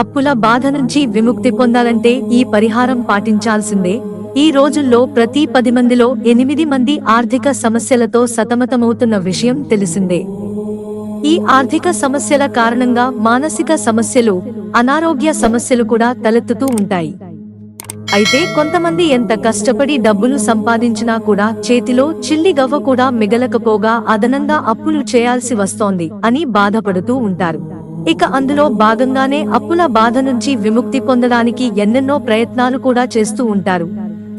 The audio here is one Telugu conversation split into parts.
అప్పుల బాధ నుంచి విముక్తి పొందాలంటే ఈ పరిహారం పాటించాల్సిందే. ఈ రోజుల్లో ప్రతి పది మందిలో ఎనిమిది మంది ఆర్థిక సమస్యలతో సతమతమవుతున్న విషయం తెలిసిందే. ఈ ఆర్థిక సమస్యల కారణంగా మానసిక సమస్యలు అనారోగ్య సమస్యలు కూడా తలెత్తుతూ ఉంటాయి. అయితే కొంతమంది ఎంత కష్టపడి డబ్బులు సంపాదించినా కూడా చేతిలో చిల్లి గవ్వ కూడా మిగలకపోగా అదనంగా అప్పులు చేయాల్సి వస్తోంది అని బాధపడుతూ ఉంటారు. ఇక అందులో భాగంగానే అప్పుల బాధ నుంచి విముక్తి పొందడానికి ఎన్నెన్నో ప్రయత్నాలు కూడా చేస్తూ ఉంటారు.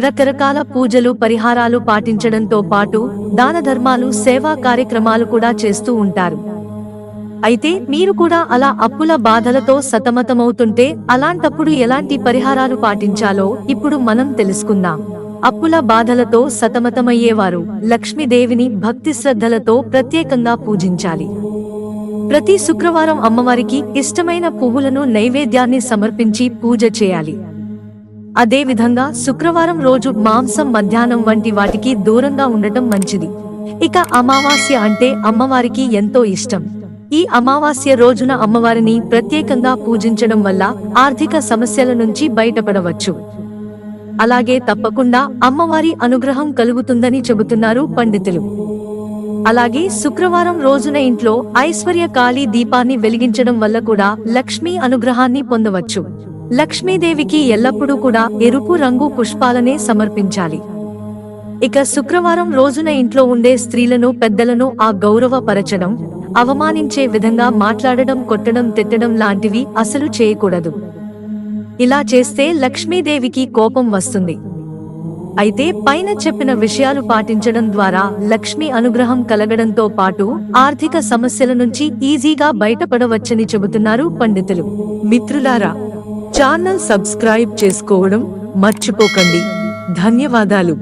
రకరకాల పూజలు పరిహారాలు పాటించడంతో పాటు దాన ధర్మాలు సేవా కార్యక్రమాలు కూడా చేస్తూ ఉంటారు. అయితే మీరు కూడా అలా అప్పుల బాధలతో సతమతమవుతుంటే అలాంటప్పుడు ఎలాంటి పరిహారాలు పాటించాలో ఇప్పుడు మనం తెలుసుకుందాం. అప్పుల బాధలతో సతమతమయ్యేవారు లక్ష్మీదేవిని భక్తి శ్రద్ధలతో ప్రత్యేకంగా పూజించాలి. ప్రతి శుక్రవారం అమ్మవారికి ఇష్టమైన పువ్వులను నైవేద్యాన్ని సమర్పించి పూజ చేయాలి. అదేవిధంగా శుక్రవారం రోజు మాంసం మధ్యాహ్నం వంటి వాటికి దూరంగా ఉండటం మంచిది. ఇక అమావాస్య అంటే అమ్మవారికి ఎంతో ఇష్టం. ఈ అమావాస్య రోజున అమ్మవారిని ప్రత్యేకంగా పూజించడం వల్ల ఆర్థిక సమస్యల నుంచి బయటపడవచ్చు. అలాగే తప్పకుండా అమ్మవారి అనుగ్రహం కలుగుతుందని చెబుతున్నారు పండితులు. అలాగే శుక్రవారం రోజున ఇంట్లో ఐశ్వర్య కాళీ దీపాన్ని వెలిగించడం వల్ల కూడా లక్ష్మీ అనుగ్రహాన్ని పొందవచ్చు. లక్ష్మీదేవికి ఎల్లప్పుడూ కూడా ఎరుపు రంగు పుష్పాలనే సమర్పించాలి. ఇక శుక్రవారం రోజున ఇంట్లో ఉండే స్త్రీలను పెద్దలను ఆ గౌరవపరచడం అవమానించే విధంగా మాట్లాడడం కొట్టడం తిట్టడం లాంటివి అసలు చేయకూడదు. ఇలా చేస్తే లక్ష్మీదేవికి కోపం వస్తుంది. అయితే పైన చెప్పిన విషయాలు పాటించడం ద్వారా లక్ష్మి అనుగ్రహం కలగడంతో పాటు ఆర్థిక సమస్యల నుంచి ఈజీగా బయటపడవచ్చని చెబుతున్నారు పండితులు. మిత్రులారా ఛానల్ సబ్స్క్రైబ్ చేసుకోవడం మర్చిపోకండి. ధన్యవాదాలు.